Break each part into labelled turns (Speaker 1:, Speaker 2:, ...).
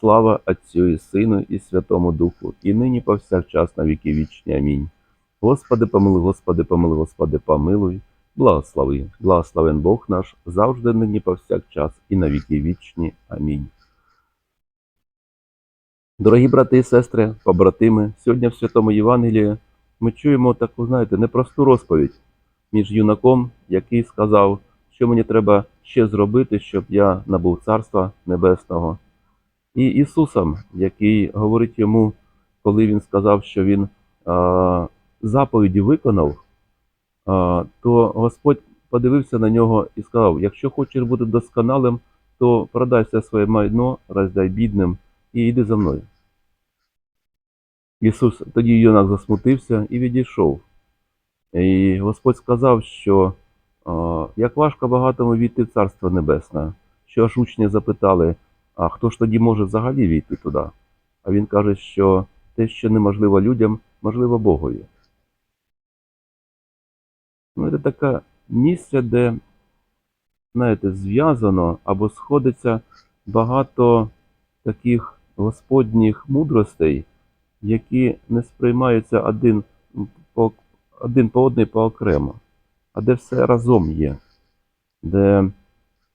Speaker 1: Слава Отцю і Сину, і Святому Духу, і нині повсякчас на віки вічні. Амінь. Господи, помилуй, Господи, помилуй, Господи, помилуй, благослови, благословен Бог наш, завжди нині повсякчас, і на віки вічні. Амінь. Дорогі брати і сестри, побратими, сьогодні в Святому Євангелії ми чуємо таку, знаєте, непросту розповідь між юнаком, який сказав, що мені треба ще зробити, щоб я набув Царства Небесного, і Ісусом, який говорить йому, коли він сказав, що він а, заповіді виконав, а, то Господь подивився на нього і сказав: якщо хочеш бути досконалим, то продай все своє майно, роздай бідним і йди за мною. Ісус тоді юнак засмутився і відійшов. І Господь сказав, що як важко багатому війти в Царство Небесне, що аж учні запитали, а хто ж тоді може взагалі війти туди? А він каже, що те, що неможливо людям, можливо Богові. Ну, це таке місце, де, знаєте, зв'язано або сходиться багато таких господніх мудростей, які не сприймаються один по, один по одній поокремо, а де все разом є, де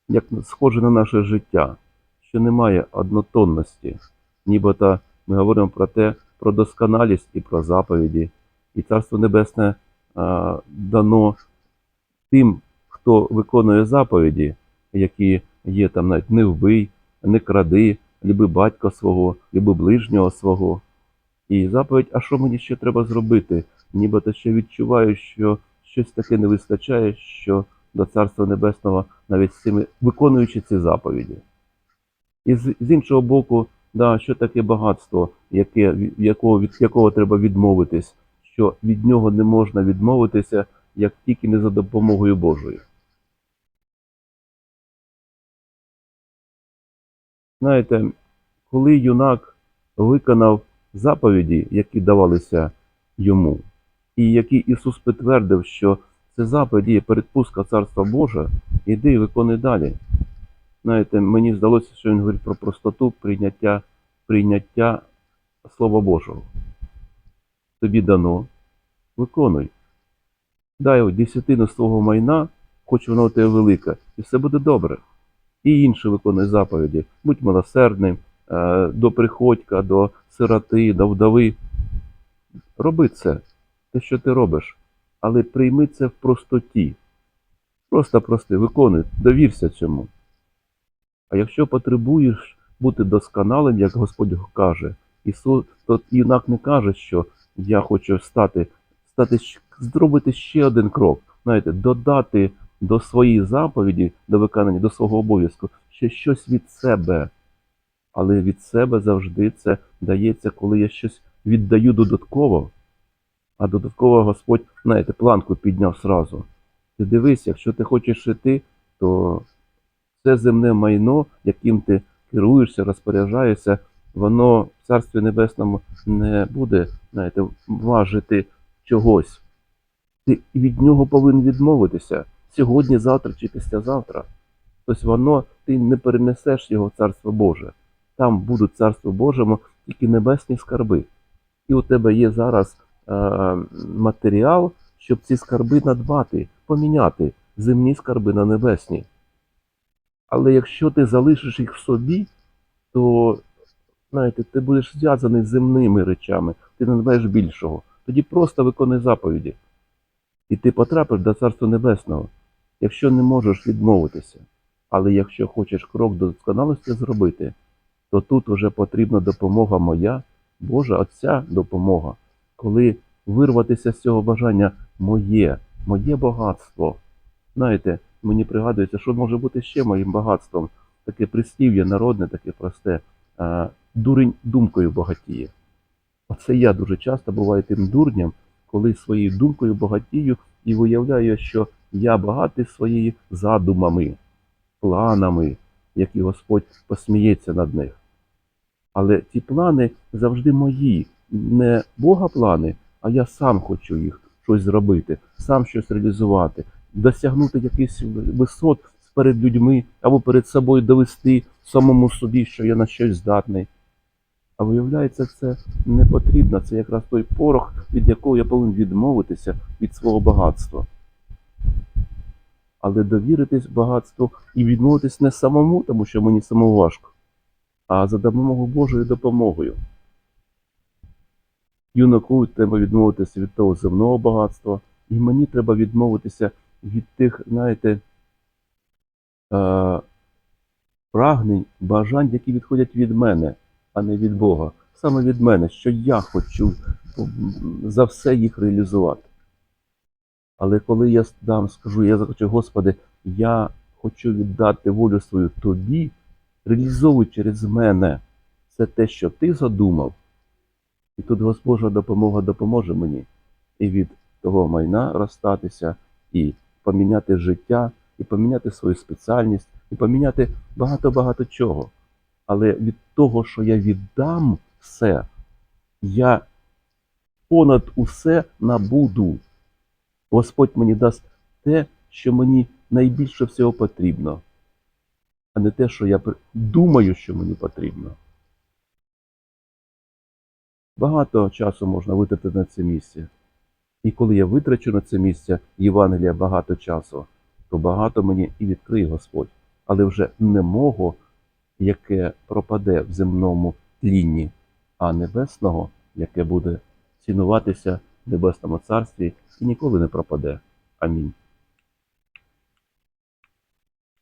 Speaker 1: як схоже на наше життя, що немає однотонності, нібито ми говоримо про те, про досконалість і про заповіді, і Царство Небесне а, дано тим, хто виконує заповіді, які є там навіть не вбий, не кради, люби батька свого, люби ближнього свого. І заповідь, а що мені ще треба зробити? Нібито ще відчуваю, що щось таке не вистачає, що до Царства Небесного навіть з цими виконуючи ці заповіді. І з, з іншого боку, да, що таке багатство, яке, якого, від якого треба відмовитись, що від нього не можна відмовитися, як тільки не за допомогою Божою. Знаєте, коли юнак виконав заповіді, які давалися йому, і які Ісус підтвердив, що це заповіді є передпустка Царства Боже, іди і виконуй далі. Знаєте, мені здалося, що він говорить про простоту прийняття, прийняття Слова Божого. Тобі дано, виконуй. Дай десятину свого майна, хоч воно у тебе велике, і все буде добре. І інші виконуй заповіді. Будь милосердним е, до приходька, до сироти, до вдови. Роби це, те, що ти робиш, але прийми це в простоті. Просто прости, виконуй, довірся цьому. А якщо потребуєш бути досконалим, як Господь каже, Ісус, то юнак не каже, що я хочу стати, стати зробити ще один крок, знаєте, додати до своєї заповіді, до виконання, до свого обов'язку ще щось від себе. Але від себе завжди це дається, коли я щось віддаю додатково, а додатково Господь, знаєте, планку підняв сразу. Ти дивись, якщо ти хочеш йти, то це земне майно, яким ти керуєшся, розпоряджаєшся, воно в Царстві Небесному не буде, знаєте, важити чогось. Ти від нього повинен відмовитися сьогодні, завтра чи післязавтра. Тобто воно, ти не перенесеш його в Царство Боже. Там будуть Царство Божому тільки небесні скарби. І у тебе є зараз е, матеріал, щоб ці скарби надбати, поміняти земні скарби на небесні. Але якщо ти залишиш їх в собі, то знаєте, ти будеш зв'язаний з земними речами, ти не маєш більшого. Тоді просто виконуй заповіді. І ти потрапиш до Царства Небесного, якщо не можеш відмовитися. Але якщо хочеш крок до досконалості зробити, то тут вже потрібна допомога моя, Божа Отця допомога, коли вирватися з цього бажання моє, моє багатство. Знаєте, мені пригадується, що може бути ще моїм багатством, таке прислів'я народне, таке просте. е, дурень думкою багатіє. Оце я дуже часто буваю тим дурням, коли своєю думкою багатію і виявляю, що я багатий своїми задумами, планами, які Господь посміється над них. Але ті плани завжди мої, не Бога плани, а я сам хочу їх щось зробити, сам щось реалізувати, досягнути якихось висот перед людьми або перед собою довести самому собі, що я на щось здатний. А виявляється, це не потрібно. Це якраз той порох, від якого я повинен відмовитися від свого багатства. Але довіритись багатству і відмовитись не самому, тому що мені самому важко, а за допомогою Божою допомогою. Юнаку треба відмовитися від того земного багатства, і мені треба відмовитися від тих, знаєте, е, прагнень, бажань, які відходять від мене, а не від Бога. Саме від мене, що я хочу за все їх реалізувати. Але коли я дам, скажу, я захочу, Господи, я хочу віддати волю свою тобі, реалізовуй через мене все те, що ти задумав. І тут Господжа допомога допоможе мені і від того майна розстатися, і поміняти життя, і поміняти свою спеціальність, і поміняти багато-багато чого. Але від того, що я віддам все, я понад усе набуду. Господь мені дасть те, що мені найбільше всього потрібно, а не те, що я думаю, що мені потрібно. Багато часу можна витратити на це місце. І коли я витрачу на це місце Євангелія багато часу, то багато мені і відкриє Господь, але вже не мого, яке пропаде в земному тлінні, а небесного, яке буде цінуватися в небесному царстві і ніколи не пропаде. Амінь.